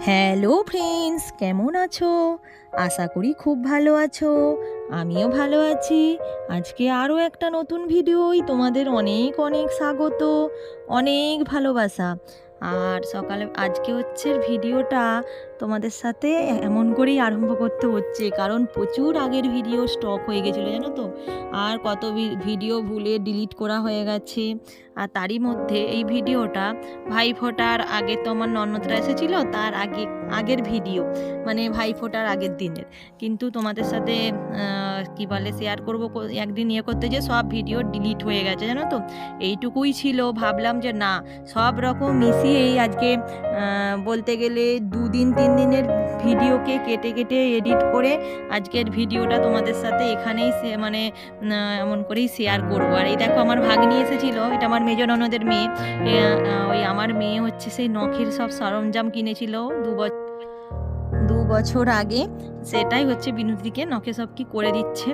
Hello friends, কেমন আছো? আশা করি খুব ভালো আছো, আমিও ভালো আছি। আজকে আরও একটা নতুন ভিডিওই তোমাদের অনেক অনেক স্বাগত, অনেক ভালোবাসা। আর সকালে আজকে হচ্ছে ভিডিওটা তোমাদের সাথে এমন করেই আরম্ভ করতে হচ্ছে। কারণ প্রচুর আগের ভিডিও স্টক হয়ে গেছিল, জানো তো? আর কত ভিডিও ভুলে ডিলিট করা হয়ে গেছে। আর তারই মধ্যে এই ভিডিওটা ভাই ফোটার আগে তো আমার ননদরা এসেছিল তার আগে, আগের ভিডিও মানে ভাই ফোটার আগের দিনের। কিন্তু তোমাদের সাথে কি বলে শেয়ার করব একদিন ইয়ে করতে যে সব ভিডিও ডিলিট হয়ে গেছে, জানো তো? এইটুকুই ছিল, ভাবলাম যে না, সব রকম মিশিয়েই আজকে বলতে গেলে দুদিন তিন দিনের ভিডিওকে কেটে কেটে এডিট করে আজকের ভিডিওটা তোমাদের সাথে এখানেই মানে এমন করেই শেয়ার করব। আর এই দেখো আমার ভাগ্নি এসেছিল, এটা আমার মেজ ননদের মেয়ে। ওই আমার মেয়ে হচ্ছে সেই নখের সব সরঞ্জাম কিনেছিল, দু বছর বছর আগে, সেটাই হচ্ছে বিনোদিকে নখে সব কি করে দিচ্ছে।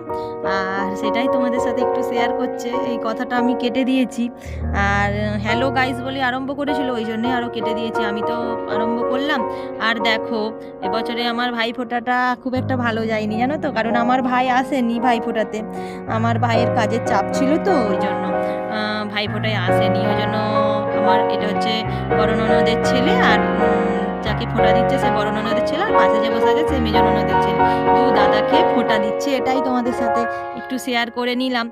আর সেটাই তোমাদের সাথে একটু শেয়ার করছে। এই কথাটা আমি কেটে দিয়েছি। আর হ্যালো গাইস বলে আরম্ভ করেছিল, ওই জন্যই আরও কেটে দিয়েছি। আমি তো আরম্ভ করলাম। আর দেখো, এবছরে আমার ভাই ফোটাটা খুব একটা ভালো যায়নি, জানো তো? কারণ আমার ভাই আসেনি ভাই ফোটাতে। আমার ভাইয়ের কাজের চাপ ছিল তো, ওই জন্য ভাই ফোটায় আসেনি। ওই জন্য আমার, এটা হচ্ছে বড় ছেলে আর যাকে ফোঁটা দিচ্ছে, সে বড় ননদের ছেলে আর পাশে যে বসে আছে, সে মেজ ননদের ছেলে। দু দাদাকে ফোঁটা দিচ্ছে, এটাই তোমাদের সাথে একটু শেয়ার করে নিলাম।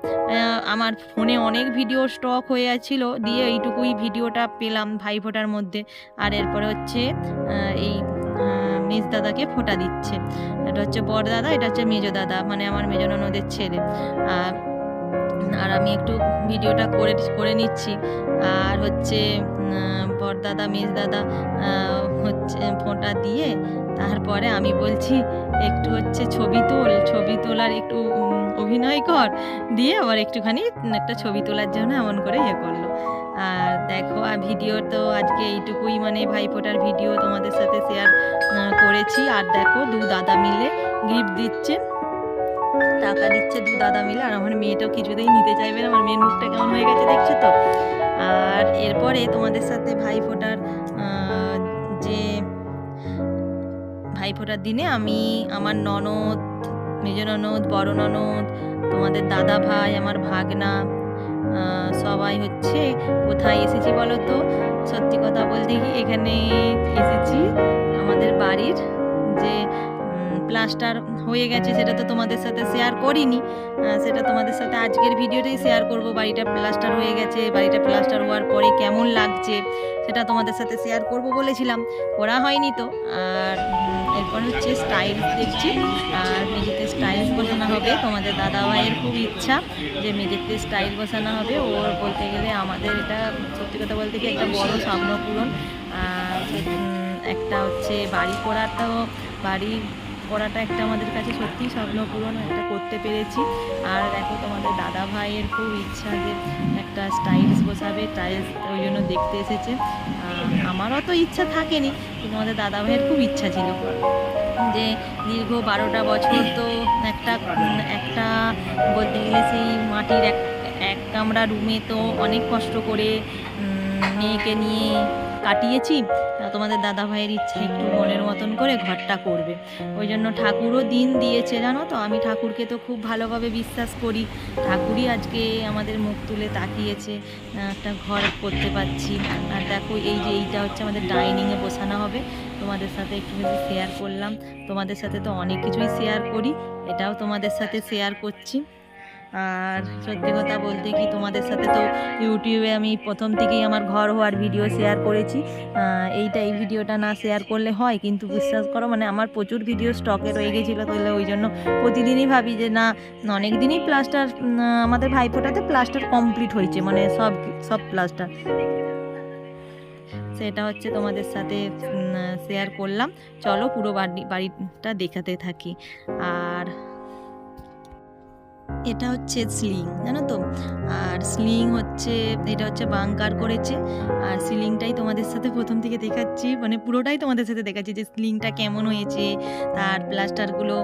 আমার ফোনে অনেক ভিডিও স্টক হয়ে আছিল, দিয়ে এইটুকুই ভিডিওটা পেলাম ভাই ফোঁটার মধ্যে। আর এরপরে হচ্ছে এই মেজ দাদাকে ফোঁটা দিচ্ছে। এটা হচ্ছে বড় দাদা, এটা হচ্ছে মেজ দাদা মানে আমার মেজ ননদের ছেলে। আর আর আমি একটু ভিডিওটা করে করে নিচ্ছি। আর হচ্ছে বরদাদা বড়দাদা মেজ দাদা হচ্ছে, ফোঁটা দিয়ে তারপরে আমি বলছি, একটু হচ্ছে ছবি তোল, ছবি তোলার একটু অভিনয় কর। দিয়ে আবার একটুখানি একটা ছবি তোলার জন্য এমন করে ইয়ে করল। আর দেখো, আর ভিডিও তো আজকে এইটুকুই মানে ভাইফোঁটার ভিডিও তোমাদের সাথে শেয়ার করেছি। আর দেখো, দু দাদা মিলে গিফট দিচ্ছে টাকা দিচ্ছে দু দাদা মিলে, আর আমার মেয়েটাও কিছুতেই নিতে চাইবে না। আমার মেয়ের মুখটা কেমন হয়ে গেছে দেখছ তো? আর এরপরে তোমাদের সাথে ভাই ফোটার যে ভাই ফোটার দিনে আমি আমার ননদ মেজ ননদ, বড় ননদ, তোমাদের দাদা ভাই, আমার ভাগনা সবাই হচ্ছে কোথায় এসেছি বলো তো? সত্যি কথা বলতে কি এখানে এসেছি আমাদের বাড়ির যে প্লাস্টার হয়ে গেছে, সেটা তো তোমাদের সাথে শেয়ার করিনি। সেটা তোমাদের সাথে আজকের ভিডিওতেই শেয়ার করব, বাড়িটা প্লাস্টার হয়ে গেছে, বাড়িটা প্লাস্টার হওয়ার পরে কেমন লাগছে, সেটা তোমাদের সাথে শেয়ার করব বলেছিলাম, করা হয়নি তো। আর এরপর হচ্ছে স্টাইল দেখছি। আর মেঝেতে স্টাইল বসানো হবে, তোমাদের দাদা ভাইয়ের খুব ইচ্ছা যে মেঝেতে স্টাইল বসানো হবে। ওর বলতে গেলে আমাদের এটা, সত্যি কথা বলতে কি একটা বড় স্বপ্ন পূরণ। একটা হচ্ছে বাড়ি করাটাও বাড়ি করাটা একটা আমাদের কাছে সত্যিই স্বপ্ন পূরণ একটা করতে পেরেছি। আর দেখো তোমাদের দাদা ভাইয়ের খুব ইচ্ছা যে একটা স্টাইলস বসাবে টাইলস ওই জন্য দেখতে এসেছে। আমারও তো ইচ্ছা থাকেনি, কিন্তু আমাদের দাদা ভাইয়ের খুব ইচ্ছা ছিল। যে দীর্ঘ বারোটা বছর তো একটা একটা বলতে গেলে সেই মাটির এক এক কামরা রুমে তো অনেক কষ্ট করে মেয়েকে নিয়ে কাটিয়েছি। তোমাদের দাদা ভাইয়ের ইচ্ছে একটু মনের মতন করে ঘরটা করবে। ওই জন্য ঠাকুরও দিন দিয়েছে, জানো তো? আমি ঠাকুরকে তো খুব ভালোভাবে বিশ্বাস করি। ঠাকুরই আজকে আমাদের মুখ তুলে তাকিয়েছে একটা ঘর করতে পারছি। আর দেখো, এই যে এইটা হচ্ছে আমাদের ডাইনিংয়ে বসানো হবে। তোমাদের সাথে একটু শেয়ার করলাম। তোমাদের সাথে তো অনেক কিছুই শেয়ার করি। এটাও তোমাদের সাথে শেয়ার করছি। আর সত্যি কথা বলতে কি তোমাদের সাথে তো ইউটিউবে আমি প্রথম থেকেই আমার ঘর হওয়ার ভিডিও শেয়ার করেছি। এইটা এই ভিডিওটা না শেয়ার করলে হয় কিন্তু বিশ্বাস করো মানে আমার প্রচুর ভিডিও স্টকে রয়ে গেছিল তাহলে ওই জন্য প্রতিদিনই ভাবি যে না অনেক দিনই প্লাস্টার আমাদের ভাইফোঁটাতে প্লাস্টার কমপ্লিট হয়েছে মানে সব সব প্লাস্টার সেটা হচ্ছে তোমাদের সাথে শেয়ার করলাম। চলো পুরো বাড়ি বাড়িটা দেখাতে থাকি। আর এটা হচ্ছে স্লিং জানো তো? আর স্লিং হচ্ছে, এটা হচ্ছে বাংকার করেছে। আর সিলিংটাই তোমাদের সাথে প্রথম থেকে দেখাচ্ছি মানে পুরোটাই তোমাদের সাথে দেখাচ্ছি যে স্লিংটা কেমন হয়েছে, তার প্লাস্টারগুলো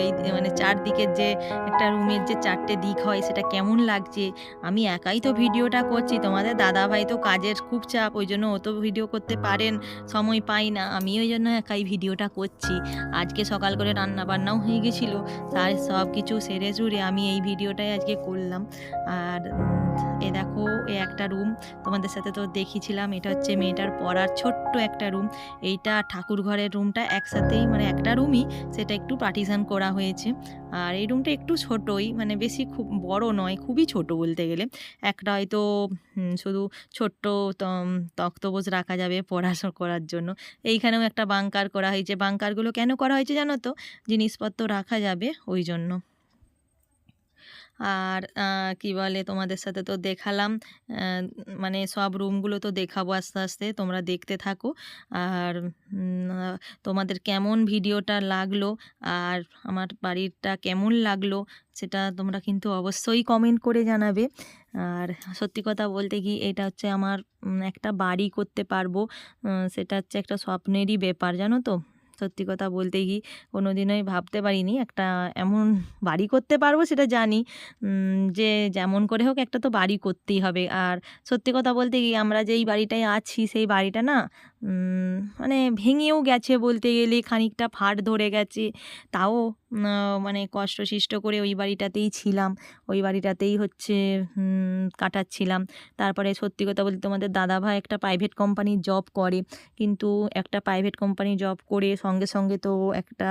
এই মানে চারদিকের যে একটা রুমের যে চারটে দিক হয় সেটা কেমন লাগছে? আমি একাই তো ভিডিওটা করছি, তোমাদের দাদা ভাই তো কাজের খুব চাপ, ওই জন্য ও তো ভিডিও করতে পারেন, সময় পাই না, আমি ওই জন্য একাই ভিডিওটা করছি। আজকে সকাল করে রান্না বান্নাও হয়ে গেছিল, তাই সব কিছু সেরে সুরে আমি এই ভিডিওটাই আজকে করলাম। আর এ দেখো, এ একটা রুম তোমাদের সাথে তো দেখিয়েছিলাম এটা হচ্ছে মেয়েটার পড়ার ছোট্ট একটা রুম এইটা ঠাকুর ঘরের রুমটা একসাথেই মানে একটা রুমই সেটা একটু পার্টিশন করা হয়েছে। আর এই রুমটা একটু ছোটই মানে বেশি খুব বড় নয়, খুবই ছোট বলতে গেলে। একটা হয়তো শুধু ছোট্ট তক্তপোষ রাখা যাবে পড়াশোনা করার জন্য। এইখানেও একটা বাংকার করা হয়েছে। বাংকারগুলো কেন করা হয়েছে জানো তো? জিনিসপত্র রাখা যাবে ওই জন্য। আর কি বলে তোমাদের সাথে তো দেখালাম মানে সব রুমগুলো তো দেখাবো আস্তে আস্তে, তোমরা দেখতে থাকো। আর তোমাদের কেমন ভিডিওটা লাগল আর আমার বাড়িটা কেমন লাগল সেটা তোমরা কিন্তু অবশ্যই কমেন্ট করে জানাবে। আর সত্যি কথা বলতে কি এটা হচ্ছে আমার একটা বাড়ি করতে পারব সেটা হচ্ছে একটা স্বপ্নেরই ব্যাপার, জানো তো? সত্যি কথা বলতে কি কোনো দিনই ভাবতে পারিনি একটা এমন বাড়ি করতে পারব সেটা জানি। যে যেমন করে হোক একটা তো বাড়ি করতেই হবে। আর সত্যি কথা বলতে কি আমরা যেই বাড়িটায় আছি সেই বাড়িটা না মানে ভেঙেও গেছে বলতে গেলে, খানিকটা ফাট ধরে গেছে। তাও মানে কষ্টসিষ্ট করে ওই বাড়িটাতেই ছিলাম। ওই বাড়িটাতেই হচ্ছে কাটাচ্ছিলাম। তারপরে সত্যি কথা বলতে তোমাদের দাদাভাই একটা প্রাইভেট কোম্পানির জব করে। কিন্তু একটা প্রাইভেট কোম্পানি জব করে সঙ্গে সঙ্গে তো একটা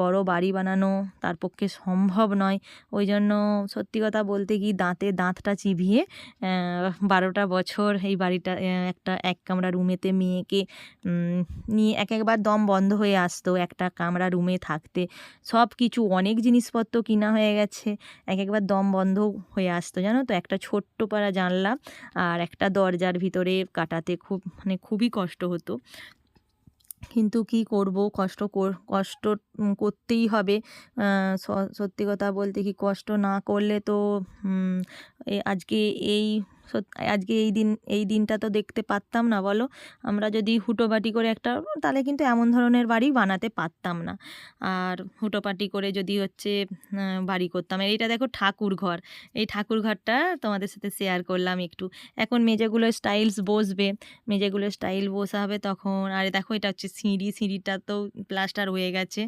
বড় বাড়ি বানানো তার পক্ষে সম্ভব নয়। ওই জন্য সত্যি কথা বলতে কি দাঁতে দাঁতটা চিবিয়ে বারোটা বছর এই বাড়িটা একটা এক কামরা রুমেতে মেয়েকে নিয়ে এক একবার দম বন্ধ হয়ে আসতো একটা কামরা রুমে থাকতে। সব কিছু অনেক জিনিসপত্র কিনা হয়ে গেছে, এক একবার দম বন্ধ হয়ে আসতো। জানো তো একটা ছোট্ট পাড়া জানলা আর একটা দরজার ভিতরে কাটাতে খুব মানে খুবই কষ্ট হতো। কিন্তু কি করব? কষ্ট কষ্ট করতেই হবে। সত্যি কথা বলতে কি কষ্ট না করলে তো আজকে এই আজকে এই দিন, এই দিনটা তো দেখতে পারতাম না, বলো। আমরা যদি হুটোপাটি করে একটা, তাহলে কিন্তু এমন ধরনের বাড়ি বানাতে পারতাম না। আর হুটোপাটি করে যদি হচ্ছে বাড়ি করতাম। এইটা দেখো ঠাকুর ঘর। এই ঠাকুর ঘরটা তোমাদের সাথে শেয়ার করলাম একটু। এখন মেঝেগুলো স্টাইলস বসবে। মেঝেগুলো স্টাইল বসা হবে তখন। আর দেখো এটা হচ্ছে সিঁড়ি। সিঁড়িটা তো প্লাস্টার হয়ে গেছে।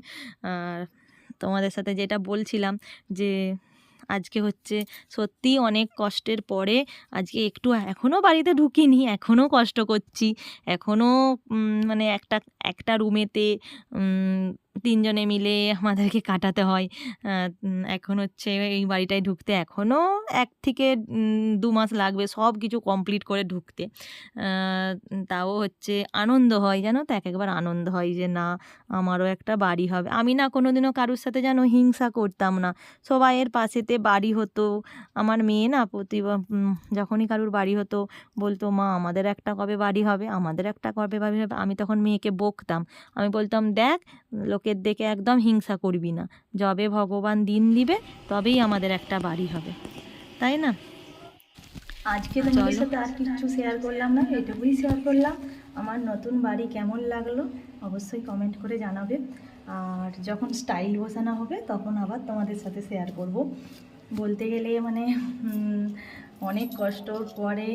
আর তোমাদের সাথে যেটা বলছিলাম যে আজকে হচ্ছে সত্যি অনেক কষ্টের পরে আজকে একটু এখনও বাড়িতে ঢুকিনি এখনও কষ্ট করছি এখনও মানে একটা একটা রুমেতে তিনজনে মিলে আমাদেরকে কাটাতে হয়। এখন হচ্ছে এই বাড়িটায় ঢুকতে এখনও এক থেকে দু মাস লাগবে সব কিছু কমপ্লিট করে ঢুকতে। তাও হচ্ছে আনন্দ হয় জানো তো? এক একবার আনন্দ হয় যে না, আমারও একটা বাড়ি হবে। আমি না কোনো দিনও কারোর সাথে যেন হিংসা করতাম না। সবাইয়ের পাশেতে বাড়ি হতো। আমার মেয়ে না প্রতি যখনই কারুর বাড়ি হতো, বলতো, মা, আমাদের একটা কবে বাড়ি হবে? আমাদের একটা কবে বাড়ি হবে? আমি তখন মেয়েকে বকতাম। আমি বলতাম, দেখ লোকের দেখে একদম হিংসা করবি না। যবে ভগবান দিন দিবে তবেই আমাদের একটা বাড়ি হবে। তাই না? আজকে তোমাদের সাথে আর কিছু শেয়ার করলাম না এটুকুই শেয়ার করলাম। আমার নতুন বাড়ি কেমন লাগল অবশ্যই কমেন্ট করে জানাবে। আর যখন স্টাইল বসানো হবে তখন আবার তোমাদের সাথে শেয়ার করব। বলতে গেলে মানে অনেক কষ্টর পরে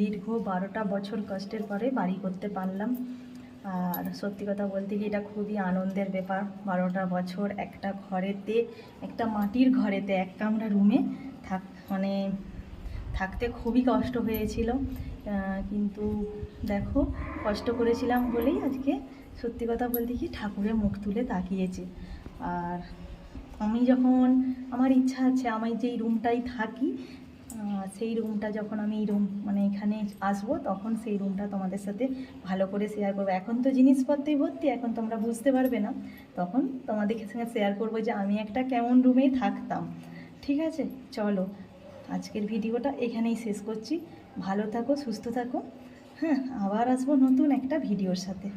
দীর্ঘ বারোটা বছর কষ্টের পরে বাড়ি করতে পারলাম। আর সত্যি কথা বলতে কি এটা খুবই আনন্দের ব্যাপার। বারোটা বছর একটা ঘরেতে, একটা মাটির ঘরেতে, এক কামরা রুমে থাক মানে থাকতে খুবই কষ্ট হয়েছিল। কিন্তু দেখো, কষ্ট করেছিলাম বলেই আজকে সত্যি কথা বলতে কি ঠাকুরের মুখ তুলে তাকিয়েছে। আর আমি যখন, আমার ইচ্ছা আছে, আমি যেই রুমটাই থাকি সেই রুমটা যখন আমি এই রুম মানে এখানে আসব, তখন সেই রুমটা তোমাদের সাথে ভালো করে শেয়ার করব। এখন তো জিনিসপত্রই ভর্তি, এখন তোমরা বুঝতে পারবে না। তখন তোমাদের সঙ্গে শেয়ার করব যে আমি একটা কেমন রুমেই থাকতাম। ঠিক আছে? চলো, আজকের ভিডিওটা এখানেই শেষ করছি। ভালো থাকো, সুস্থ থাকো। হ্যাঁ আবার আসব নতুন একটা ভিডিওর সাথে।